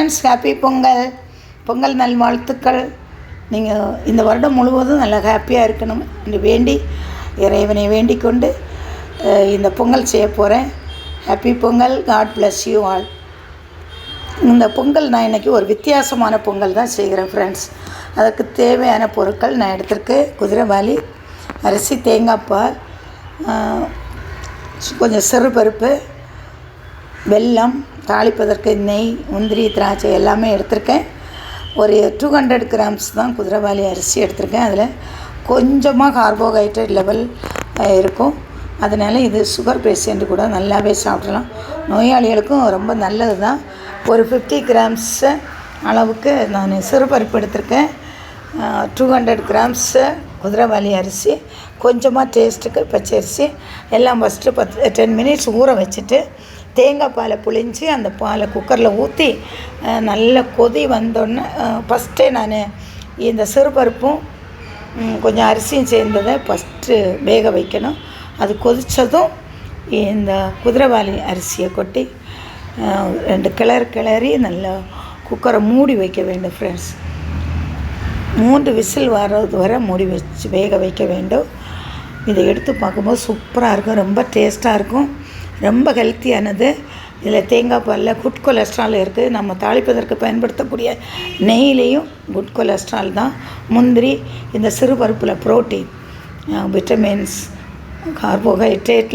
Friends happy Pongal. Pongal நல்வாழ்த்துக்கள் நீங்கள் இந்த வருடம் முழுவதும் நல்லா ஹாப்பியாக இருக்கணும் என்று வேண்டி இறைவனை வேண்டிக் கொண்டு இந்த பொங்கல் செய்ய போகிறேன் happy Pongal god bless you all இந்த பொங்கல் நான் இன்றைக்கி ஒரு வித்தியாசமான பொங்கல் தான் செய்கிறேன் ஃப்ரெண்ட்ஸ் அதுக்கு தேவையான பொருட்கள் நான் எடுத்திருக்கு. குதிரைவாலி அரிசி தேங்காய் பால் கொஞ்சம் கொஞ்சம் சிறுபருப்பு வெல்லம் தாளிப்பதற்கு நெய் முந்திரி திராட்சை எல்லாமே எடுத்திருக்கேன். ஒரு டூ ஹண்ட்ரட் கிராம்ஸ் தான் குதிரைவாலி அரிசி எடுத்திருக்கேன். அதில் கொஞ்சமாக கார்போஹைட்ரேட் லெவல் இருக்கும். அதனால் இது சுகர் பேஷண்ட்டு கூட நல்லாவே சாப்பிடலாம். நோயாளிகளுக்கும் ரொம்ப நல்லது தான் ஒரு ஃபிஃப்டி கிராம்ஸ் அளவுக்கு நான் சிறுபருப்பு எடுத்திருக்கேன். டூ ஹண்ட்ரட் கிராம்ஸு குதிரைவாலி அரிசி கொஞ்சமாக டேஸ்ட்டுக்கு பச்சரிசி எல்லாம் ஃபஸ்ட்டு பத்து டென் மினிட்ஸ் ஊற வச்சுட்டு தேங்காய் பாலை புழிஞ்சு அந்த பாலை குக்கரில் ஊற்றி நல்லா கொதி வந்தோடனே ஃபஸ்ட்டே நான் இந்த சிறுபருப்பும் கொஞ்சம் அரிசியும் சேர்ந்ததை ஃபஸ்ட்டு வேக வைக்கணும். அது கொதித்ததும் இந்த குதிரைவாளி அரிசியை கொட்டி ரெண்டு கிளறு கிளறி நல்லா குக்கரை மூடி வைக்க வேண்டும் ஃப்ரெண்ட்ஸ் மூன்று விசில் வர்றது வரை மூடி வச்சு வேக வைக்க வேண்டும். இதை எடுத்து பார்க்கும்போது சூப்பராக இருக்கும் ரொம்ப டேஸ்ட்டாக இருக்கும். ரொம்ப ஹெல்த்தியானது இதில் தேங்காய் பாலில் குட் கொலஸ்ட்ரால் இருக்குது நம்ம தாளிப்பதற்கு பயன்படுத்தக்கூடிய நெய்லேயும் குட் கொலஸ்ட்ரால் தான். முந்திரி இந்த சிறுபருப்பில் ப்ரோட்டீன் விட்டமின்ஸ் கார்போஹைட்ரேட்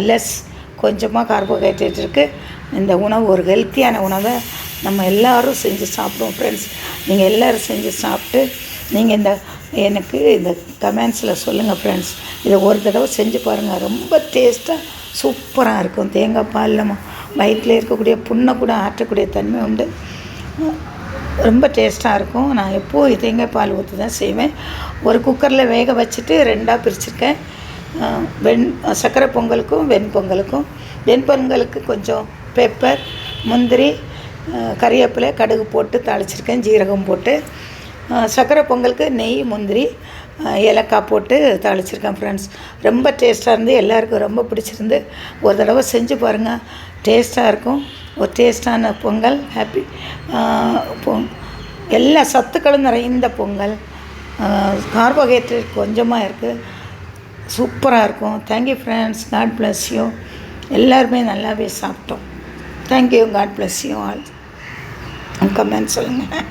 லெஸ் கொஞ்சமாக கார்போஹைட்ரேட் இருக்குது இந்த உணவு ஒரு ஹெல்த்தியான உணவை நம்ம எல்லாரும் செஞ்சு சாப்பிடுவோம் ஃப்ரெண்ட்ஸ் நீங்கள் எல்லோரும் செஞ்சு சாப்பிட்டு நீங்கள் இந்த எனக்கு இந்த கமெண்ட்ஸில் சொல்லுங்கள் ஃப்ரெண்ட்ஸ் இதை ஒரு தடவை செஞ்சு பாருங்கள் ரொம்ப டேஸ்ட்டாக சூப்பராக இருக்கும். தேங்காய் பாலில் வயிற்றில் இருக்கக்கூடிய புண்ணை கூட ஆற்றக்கூடிய தன்மை உண்டு. ரொம்ப டேஸ்ட்டாக இருக்கும். நான் எப்போது தேங்காய் பால் ஊற்றி தான் செய்வேன். ஒரு குக்கரில் வேக வச்சுட்டு ரெண்டாக பிரிச்சுருக்கேன். வெண் சர்க்கரை பொங்கலுக்கும் வெண்பொங்கலுக்கும் வெண்பொங்கலுக்கு கொஞ்சம் பெப்பர் முந்திரி கறிவேப்பிலை கடுகு போட்டு தாளிச்சிருக்கேன். ஜீரகம் போட்டு. சர்க்கரை பொங்கலுக்கு நெய் முந்திரி ஏலக்காய் போட்டு தாளிச்சிருக்கேன் ஃப்ரெண்ட்ஸ் ரொம்ப டேஸ்ட்டாக இருந்து எல்லாருக்கும் ரொம்ப பிடிச்சிருந்து ஒரு தடவை செஞ்சு பாருங்கள் டேஸ்ட்டாக இருக்கும். ஒரு டேஸ்ட்டான பொங்கல் ஹாப்பி பொ எல்லா சத்துக்களும் நிறைந்த பொங்கல். கார்போஹைட்ரேட் கொஞ்சமாக இருக்குது சூப்பராக இருக்கும். Thank you friends god bless you எல்லாருமே நல்லாவே சாப்பிட்டோம். Thank you god bless you all comment சொல்லுங்கள்